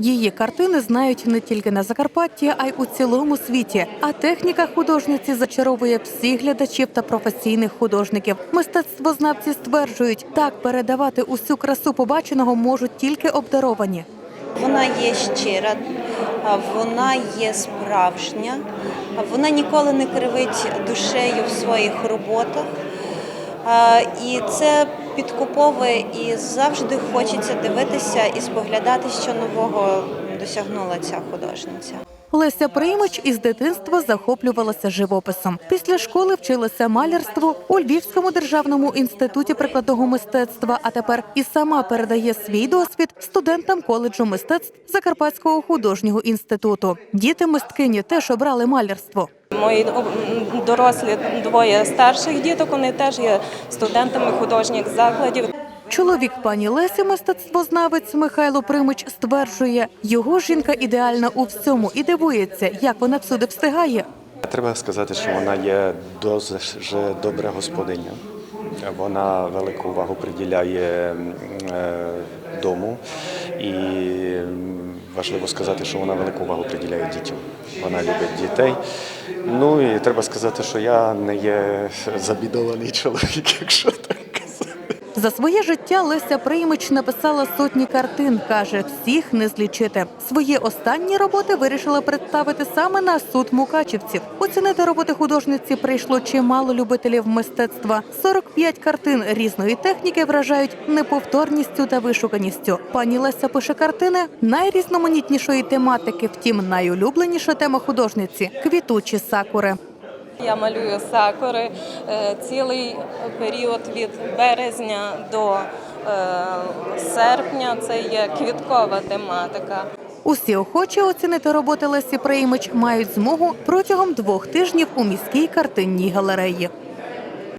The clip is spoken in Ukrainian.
Її картини знають не тільки на Закарпатті, а й у цілому світі. А техніка художниці зачаровує всіх глядачів та професійних художників. Мистецтвознавці стверджують, так передавати усю красу побаченого можуть тільки обдаровані. Вона є щира, вона є справжня, вона ніколи не кривить душею в своїх роботах. І це підкуповує і завжди хочеться дивитися і споглядати, що нового досягнула ця художниця. Леся Приймич із дитинства захоплювалася живописом. Після школи вчилася малярству у Львівському державному інституті прикладного мистецтва. А тепер і сама передає свій досвід студентам коледжу мистецтв Закарпатського художнього інституту. Діти мисткині теж обрали малярство. Мої дорослі двоє старших діток, вони теж є студентами художніх закладів. Чоловік пані Лесі, мистецтвознавець Михайло Примич, стверджує, його жінка ідеальна у всьому і дивується, як вона всюди встигає. Треба сказати, що вона є дуже добра господиня. Вона велику увагу приділяє е, дому, і важливо сказати, що вона велику увагу приділяє дітям. Вона любить дітей. Ну і треба сказати, що я не є забідований чоловік, якщо так. За своє життя Леся Приймич написала сотні картин. каже, всіх не злічити. Свої останні роботи вирішила представити саме на суд мукачівців. Оцінити роботи художниці прийшло чимало любителів мистецтва. 45 картин різної техніки вражають неповторністю та вишуканістю. Пані Леся пише картини найрізноманітнішої тематики. Втім, найулюбленіша тема художниці квітучі сакури. Я малюю сакури е, цілий період від березня до е, серпня. Це є квіткова тематика. Усі охочі оцінити роботи Лесі Приймич мають змогу протягом двох тижнів у міській картинній галереї.